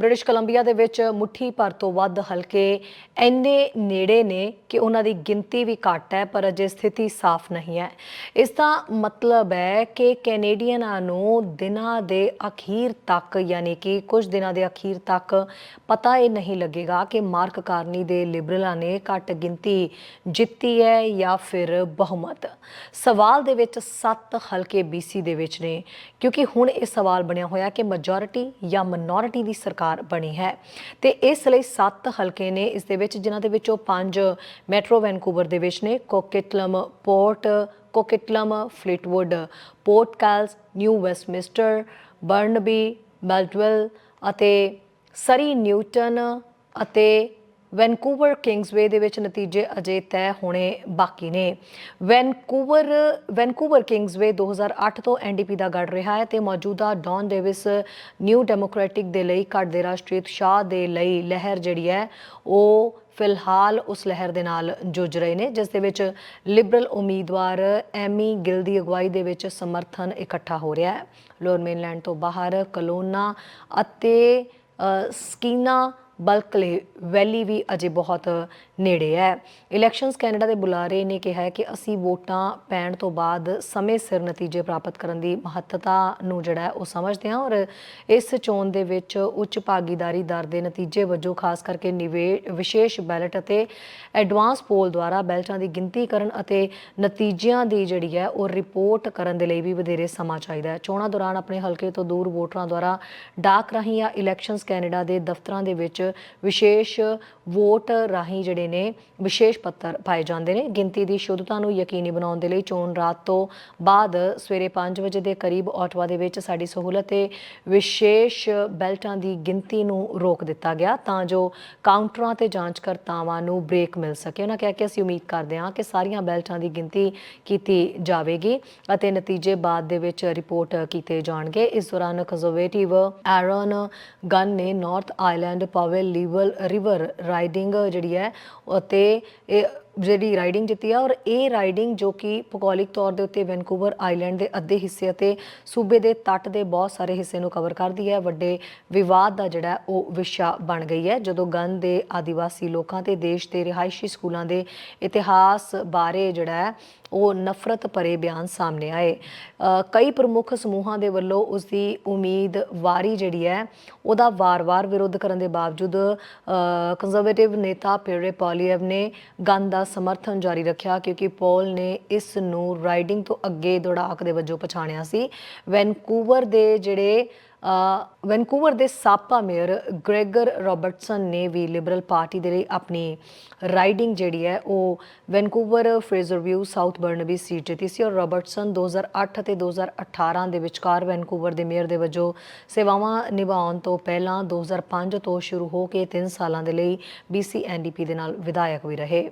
British Columbia ਦੇ ਵਿੱਚ ਮੁੱਠੀ ਭਰ ਤੋਂ ਵੱਧ ਹਲਕੇ ਇੰਨੇ ਨੇੜੇ ਨੇ ਕਿ ਉਹਨਾਂ ਦੀ ਗਿਣਤੀ ਵੀ ਘੱਟ ਹੈ, ਪਰ ਅਜੇ ਸਥਿਤੀ ਸਾਫ਼ ਨਹੀਂ ਹੈ। ਇਸ ਦਾ ਮਤਲਬ ਹੈ ਕਿ ਕੈਨੇਡੀਅਨਾਂ ਨੂੰ ਦਿਨਾਂ ਦੇ ਅਖੀਰ ਤੱਕ, ਯਾਨੀ ਕਿ ਕੁਝ ਦਿਨਾਂ ਦੇ ਅਖੀਰ ਤੱਕ ਪਤਾ ਇਹ ਨਹੀਂ ਲੱਗੇਗਾ ਕਿ ਮਾਰਕ ਕਾਰਨੀ ਦੇ ਲਿਬਰਲਾਂ ਨੇ ਘੱਟ ਗਿਣਤੀ ਜਿੱਤੀ ਹੈ ਜਾਂ ਫਿਰ ਬਹੁਮਤ। ਸਵਾਲ ਦੇ ਵਿੱਚ 7 ਹਲਕੇ BC ਦੇ ਵਿੱਚ ਨੇ, ਕਿਉਂਕਿ ਹੁਣ ਇਹ ਸਵਾਲ ਬਣਿਆ ਹੋਇਆ ਕਿ ਮੈਜੋਰਿਟੀ ਜਾਂ ਮਿਨੋਰਿਟੀ ਦੀ ਸਰਕਾਰ ਬਣੀ ਹੈ। ਤੇ ਇਸ ਲਈ 7 ਹਲਕੇ ਨੇ ਇਸ ਦੇ ਵਿੱਚ, ਜਿਨ੍ਹਾਂ ਦੇ ਵਿੱਚੋਂ 5 ਮੈਟਰੋ ਵੈਨਕੂਵਰ ਦੇ ਵਿੱਚ ਨੇ, Coquitlam Port, Coquitlam Fleetwood, Port Kells, New Westminster, Burnaby ਮੈਲਡਵੈਲ ਅਤੇ ਸਰੀ ਨਿਊਟਨ ਅਤੇ ਵੈਨਕੂਵਰ ਕਿੰਗਸਵੇ ਦੇ ਵਿੱਚ ਨਤੀਜੇ ਅਜੇ ਤੈਅ ਹੋਣੇ ਬਾਕੀ ਨੇ। ਵੈਨਕੂਵਰ ਵੈਨਕੂਵਰ ਕਿੰਗਸਵੇ 2008 ਤੋਂ ਐਨਡੀਪੀ ਦਾ ਗੜ ਰਿਹਾ ਹੈ ਤੇ ਮੌਜੂਦਾ ਡੌਨ ਡੇਵਿਸ ਨਿਊ ਡੈਮੋਕ੍ਰੈਟਿਕ ਦੇ ਲਈ ਘਟਦੇ ਰਾਸ਼ਟਰੀ ਉਤਸ਼ਾਹ ਦੇ ਲਈ ਲਹਿਰ ਜਿਹੜੀ ਹੈ, ਉਹ ਫਿਲਹਾਲ ਉਸ ਲਹਿਰ ਦੇ ਨਾਲ ਜੁਝ ਰਹੇ ਨੇ, ਜਿਸ ਦੇ ਵਿੱਚ ਲਿਬਰਲ ਉਮੀਦਵਾਰ ਐਮੀ ਗਿਲ ਦੀ ਅਗਵਾਈ ਦੇ ਵਿੱਚ ਸਮਰਥਨ ਇਕੱਠਾ ਹੋ ਰਿਹਾ ਹੈ। ਲੋਅਰ ਮੇਨਲੈਂਡ ਤੋਂ ਬਾਹਰ ਕਲੋਨਾ ਅਤੇ ਸਕੀਨਾ ਬਲਕਲੇ ਵੈਲੀ ਵੀ ਅਜੇ ਬਹੁਤ ਨੇੜੇ ਹੈ। ਇਲੈਕਸ਼ਨਸ ਕੈਨੇਡਾ ਦੇ ਬੁਲਾਰੇ ਨੇ ਕਿਹਾ ਹੈ ਕਿ ਅਸੀਂ ਵੋਟਾਂ ਪੈਣ ਤੋਂ ਬਾਅਦ ਸਮੇਂ ਸਿਰ ਨਤੀਜੇ ਪ੍ਰਾਪਤ ਕਰਨ ਦੀ ਮਹੱਤਤਾ ਨੂੰ ਜਿਹੜਾ ਉਹ ਸਮਝਦੇ ਹਾਂ ਔਰ ਇਸ ਚੋਣ ਦੇ ਵਿੱਚ ਉੱਚ ਭਾਗੀਦਾਰੀ ਦਰ ਦੇ ਨਤੀਜੇ ਵਜੋਂ ਖਾਸ ਕਰਕੇ ਨਿਵੇ, ਵਿਸ਼ੇਸ਼ ਬੈਲਟ ਅਤੇ ਐਡਵਾਂਸ ਪੋਲ ਦੁਆਰਾ ਬੈਲਟਾਂ ਦੀ ਗਿਣਤੀ ਕਰਨ ਅਤੇ ਨਤੀਜਿਆਂ ਦੀ ਜਿਹੜੀ ਹੈ ਉਹ ਰਿਪੋਰਟ ਕਰਨ ਦੇ ਲਈ ਵੀ ਵਧੇਰੇ ਸਮਾਂ ਚਾਹੀਦਾ ਹੈ। ਚੋਣਾਂ ਦੌਰਾਨ ਆਪਣੇ ਹਲਕੇ ਤੋਂ ਦੂਰ ਵੋਟਰਾਂ ਦੁਆਰਾ ਡਾਕ ਰਾਹੀਂ ਜਾਂ ਇਲੈਕਸ਼ਨਸ ਕੈਨੇਡਾ ਦੇ ਦਫ਼ਤਰਾਂ ਦੇ ਵਿੱਚ ਵਿਸ਼ੇਸ਼ ਵੋਟ ਰਾਹੀਂ ਜਿਹੜੇ ਨੇ ਵਿਸ਼ੇਸ਼ ਪੱਤਰ ਪਾਏ ਜਾਂਦੇ ਨੇ। ਗਿਣਤੀ ਦੀ ਸ਼ੁੱਧਤਾ ਨੂੰ ਯਕੀਨੀ ਬਣਾਉਣ ਦੇ ਲਈ ਚੋਣ ਰਾਤ ਤੋਂ ਬਾਅਦ ਸਵੇਰੇ 5 ਵਜੇ ਦੇ ਕਰੀਬ ਆਟਵਾ ਦੇ ਵਿੱਚ ਸਾਡੀ ਸਹੂਲਤ ਤੇ ਵਿਸ਼ੇਸ਼ ਬੈਲਟਾਂ ਦੀ ਗਿਣਤੀ ਨੂੰ ਰੋਕ ਦਿੱਤਾ ਗਿਆ ਤਾਂ ਜੋ ਕਾਊਂਟਰਾਂ ਤੇ ਜਾਂਚਕਰਤਾਵਾਂ ਨੂੰ ਬ੍ਰੇਕ ਮਿਲ ਸਕੇ। ਉਹਨਾਂ ਕਿਹਾ ਕਿ ਅਸੀਂ ਉਮੀਦ ਕਰਦੇ ਹਾਂ ਕਿ ਸਾਰੀਆਂ ਬੈਲਟਾਂ ਦੀ ਗਿਣਤੀ ਕੀਤੀ ਜਾਵੇਗੀ ਅਤੇ ਨਤੀਜੇ ਬਾਅਦ ਦੇ ਵਿੱਚ ਰਿਪੋਰਟ ਕੀਤੇ ਜਾਣਗੇ। ਇਸ ਦੌਰਾਨ ਕੰਜ਼ਰਵੇਟਿਵ ਐਰਨ ਗਨ ਨੇ ਨਾਰਥ ਆਈਲੈਂਡ ਪਾਵੇਲ ਲੀਵਲ ਰਿਵਰ ਰਾਈਡਿੰਗ ਜਿਹੜੀ ਹੈ ਅਤੇ ਇਹ ਜਿਹੜੀ ਰਾਈਡਿੰਗ ਜਿੱਤੀ ਆ ਔਰ ਇਹ ਰਾਈਡਿੰਗ ਜੋ ਕਿ ਭੂਗੋਲਿਕ ਤੌਰ ਦੇ ਉੱਤੇ ਵੈਨਕੂਵਰ ਆਈਲੈਂਡ ਦੇ ਅੱਧੇ ਹਿੱਸੇ ਅਤੇ ਸੂਬੇ ਦੇ ਤੱਟ ਦੇ ਬਹੁਤ ਸਾਰੇ ਹਿੱਸੇ ਨੂੰ ਕਵਰ ਕਰਦੀ ਹੈ, ਵੱਡੇ ਵਿਵਾਦ ਦਾ ਜਿਹੜਾ ਉਹ ਵਿਸ਼ਾ ਬਣ ਗਈ ਹੈ। ਜਦੋਂ ਗਨ ਦੇ ਆਦੀਵਾਸੀ ਲੋਕਾਂ ਤੇ ਦੇਸ਼ ਦੇ ਰਿਹਾਇਸ਼ੀ ਸਕੂਲਾਂ ਦੇ ਇਤਿਹਾਸ ਬਾਰੇ ਜਿਹੜਾ ਉਹ ਨਫ਼ਰਤ ਭਰੇ ਬਿਆਨ ਸਾਹਮਣੇ ਆਏ। ਕਈ ਪ੍ਰਮੁੱਖ ਸਮੂਹਾਂ ਦੇ ਵੱਲੋਂ ਉਸ ਦੀ ਉਮੀਦਵਾਰੀ ਜਿਹੜੀ ਹੈ, ਉਹਦਾ ਵਾਰ-ਵਾਰ ਵਿਰੋਧ ਕਰਨ ਦੇ ਬਾਵਜੂਦ ਕੰਜ਼ਰਵੇਟਿਵ ਨੇਤਾ ਪੇਰੇ ਪੋਲੀਐਵ ਨੇ ਗਨ ਦਾ ਸਮਰਥਨ ਜਾਰੀ ਰੱਖਿਆ ਕਿਉਂਕਿ ਪੋਲ ਨੇ ਇਸ ਨੂੰ ਰਾਈਡਿੰਗ ਤੋਂ ਅੱਗੇ ਦੌੜਾਕ ਦੇ ਵਜੋਂ ਪਛਾਣਿਆ ਸੀ। ਵੈਨਕੂਵਰ ਦੇ ਜਿਹੜੇ ਵੈਨਕੂਵਰ ਦੇ ਸਾਬਕਾ ਮੇਅਰ ਗ੍ਰੈਗਰ ਰਾਬਰਟਸਨ ਨੇ ਵੀ ਲਿਬਰਲ ਪਾਰਟੀ ਦੇ ਲਈ ਆਪਣੀ ਰਾਈਡਿੰਗ ਜਿਹੜੀ ਹੈ ਉਹ Vancouver Fraserview South Burnaby seat ਜਿੱਤੀ ਸੀ ਔਰ ਰਾਬਰਟਸਨ 2008 ਅਤੇ 2018 ਦੇ ਵਿਚਕਾਰ ਵੈਨਕੂਵਰ ਦੇ ਮੇਅਰ ਦੇ ਵਜੋਂ ਸੇਵਾਵਾਂ ਨਿਭਾਉਣ ਤੋਂ ਪਹਿਲਾਂ 2005 ਤੋਂ ਸ਼ੁਰੂ ਹੋ ਕੇ 3 ਸਾਲਾਂ ਦੇ ਲਈ BC NDP ਦੇ ਨਾਲ ਵਿਧਾਇਕ ਵੀ ਰਹੇ।